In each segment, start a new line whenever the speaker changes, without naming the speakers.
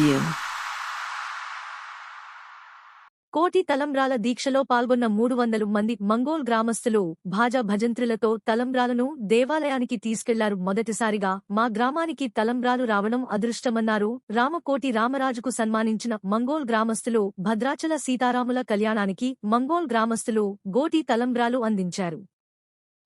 Interview కోటి తలంబ్రాల దీక్షలో పాల్గొన్న మూడు వందలు మంది మంగోల్ గ్రామస్తులు భాజా భజంత్రులతో తలంబ్రాలను దేవాలయానికి తీసుకెళ్ళారు. మొదటిసారిగా మా గ్రామానికి తలంబ్రాలు రావడం అదృష్టమన్నారు. రామకోటి రామరాజుకు సన్మానించిన మంగోల్ గ్రామస్తులు భద్రాచల సీతారాముల కళ్యాణానికి మంగోల్ గ్రామస్తులు గోటి తలంబ్రాలు అందించారు.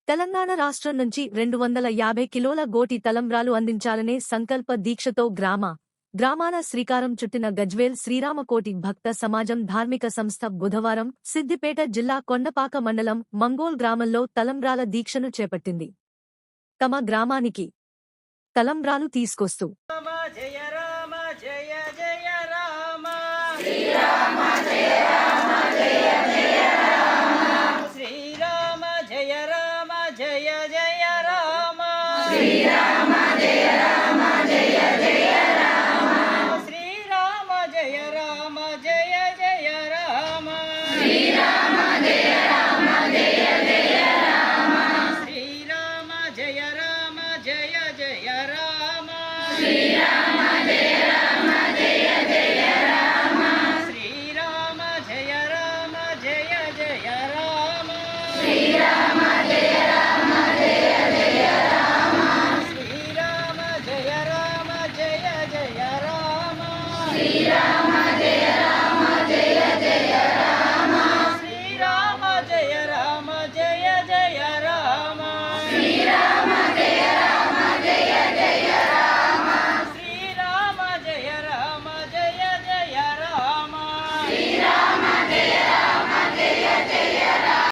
తెలంగాణ రాష్ట్రం నుంచి రెండు వందల యాభై కిలోల గోటి తలంబ్రాలు అందించాలనే సంకల్ప దీక్షతో గ్రామ గ్రామాల శ్రీకారం చుట్టిన గజ్వేల్ శ్రీరామకోటి భక్త సమాజం ధార్మిక సంస్థ బుధవారం సిద్దిపేట జిల్లా కొండపాక మండలం మంగోల్ గ్రామంలో తలంబ్రాల దీక్షను చేపట్టింది. తమ గ్రామానికి తలంబ్రాలు తీసుకొస్తూ
శ్రీరామ జయ రామ జయ జయ రామ. శ్రీరామ జయ రామ జయ జయ రామ